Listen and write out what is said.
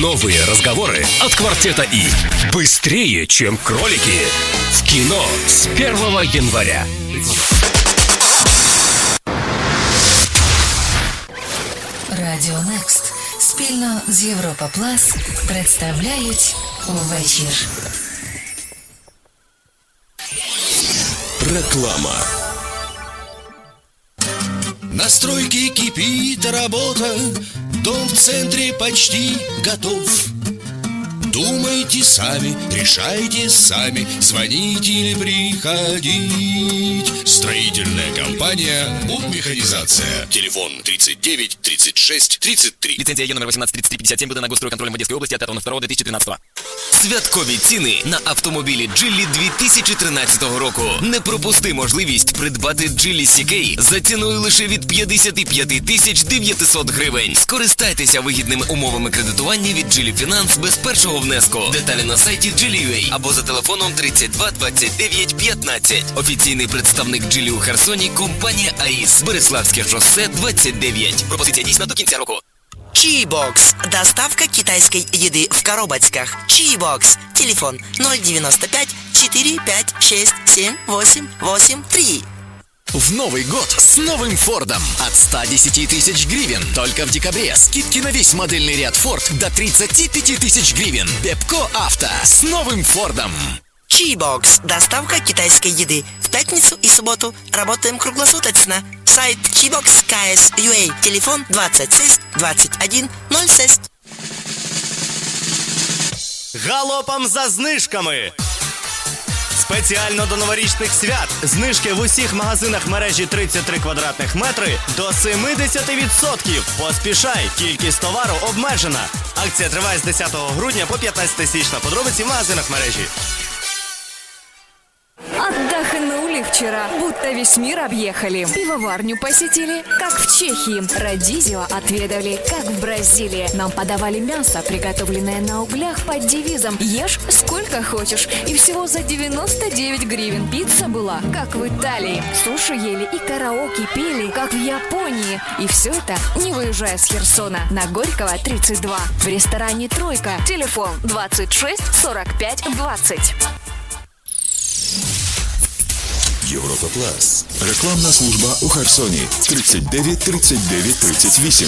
Новые разговоры от «Квартета И». Быстрее, чем кролики. В кино с 1 января. Радіо Некст спільно з Європа Плас представляють вечір. Реклама. На стройке кипит работа, дом в центре почти готов. Думайте сами, решайте сами, звоните или приходить. Строительная компания «Механизация». Телефон 39 36 33. Ліцензія є номер 18 33 57 видана Гостройконтролем в Одеській області 5.02.2013. Святкові ціни на автомобілі Джилі 2013 року. Не пропусти можливість придбати Джилі CK за ціною лише від 55 тисяч 900 гривень. Скористайтеся вигідними умовами кредитування від Джилі Фінанс без першого внеску. Деталі на сайті Geely.ua або за телефоном 32 29 15. Офіційний представник Джилі у Херсоні компанія АІС. Береславське шосе 29. Пропозиція дійсна до кінця року. Чибокс. Доставка китайской еды в коробочках. Чибокс. Телефон 095 456 7883. В Новый год с новым Фордом от 110 тысяч гривен. Только в декабре скидки на весь модельный ряд Форд до 35 тысяч гривен. Бепко Авто с новым Фордом. Чибокс. Доставка китайской еды. В пятницу и субботу работаем круглосуточно. Сайт Чибокс КС.UA. Телефон 26 21 06. Галопом за знижками! Спеціально до новорічних свят знижки в усіх магазинах мережі 33 квадратних метри до 70%. Поспішай! Кількість товару обмежена. Акція триває з 10 грудня по 15 січня. Подробиці в магазинах мережі. Отдохнули вчера, будто весь мир объехали. Пивоварню посетили, как в Чехии. Радизио отведали, как в Бразилии. Нам подавали мясо, приготовленное на углях под девизом «Ешь сколько хочешь». И всего за 99 гривен. Пицца была, как в Италии. Суши ели и караоке пели, как в Японии. И все это, не выезжая с Херсона. На Горького 32. В ресторане «Тройка». Телефон 26 45 20. Європа Плас. Рекламна служба у Херсоні 39 39 38.